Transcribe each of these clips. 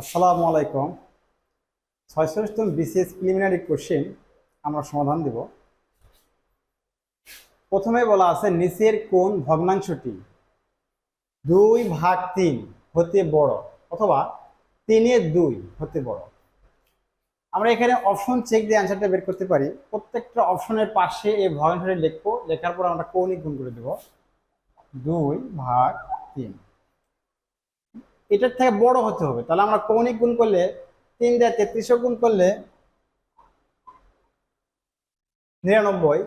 আসসালামু আলাইকুম। ছয়ষট্টম BCS preliminary question আমরা সমাধান দেব। প্রথমে বলা আছে, নিচের কোন ভগ্নাংশটি দুই ভাগ তিন হতে বড় অথবা তিনের দুই হতে বড়। আমরা এখানে অপশন চেক দিয়ে অ্যান্সারটা বের করতে পারি। প্রত্যেকটা অপশনের পাশে এই ভগ্নাংশটি লিখব, লেখার পর আমরা কৌণিক গুণ করে দেব। দুই ভাগ তিন। এটার থেকে বড় হতে হবে। তাহলে আমরা কৌণিক গুণ করলে তিন দিয়ে তেত্রিশশো গুণ করলে নিরানব্বই,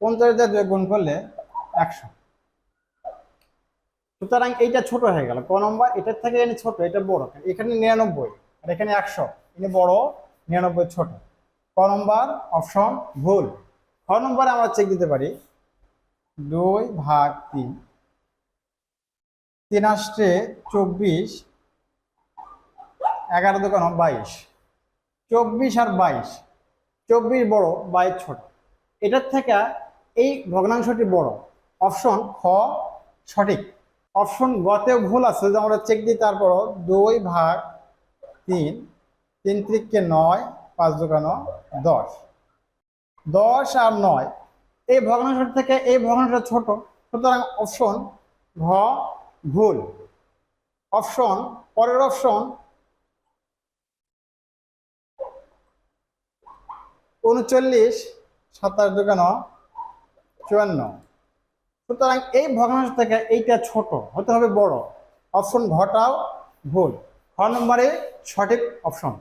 পঞ্চাশ দিয়ে দুই গুণ করলে একশো। সুতরাং এইটা ছোট হয়ে গেল। ক নম্বর, এটার থেকে এখানে ছোট, এটা বড়। এখানে নিরানব্বই, আর এখানে একশো, এখানে বড়, নিরানব্বই ছোট। ক নম্বর, অপশন ভুল। খ নম্বরে আমরা চেক দিতে পারি। দুই ভাগ তিন। তিন আসছে চব্বিশ, এগারো দোকান বাইশ। চব্বিশ আর বাইশ, চব্বিশ বড় বাইশ ছোট। এটার থেকে এই ভগ্নাংশটি বড়। অপশন খ, সঠিক। অপশন গতেও ভুল আছে, যে আমরা চেক দিই তারপরও দুই ভাগ তিন তিন ত্রিককে নয়, পাঁচ দোকানো দশ। দশ আর নয়, এই ভগ্নাংশ থেকে এই ভগ্নাংশটা ছোট। সুতরাং অপশন ঘ ভুল। অপশন, পরের অপশন, উনচল্লিশ, সাতাশ দোকান চুয়ান্ন। সুতরাং এই ভগ্নাংশ থেকে এইটা ছোট, হতে হবে বড়। অপশন ঘটাও ভুল। খ নম্বরে সঠিক অপশন।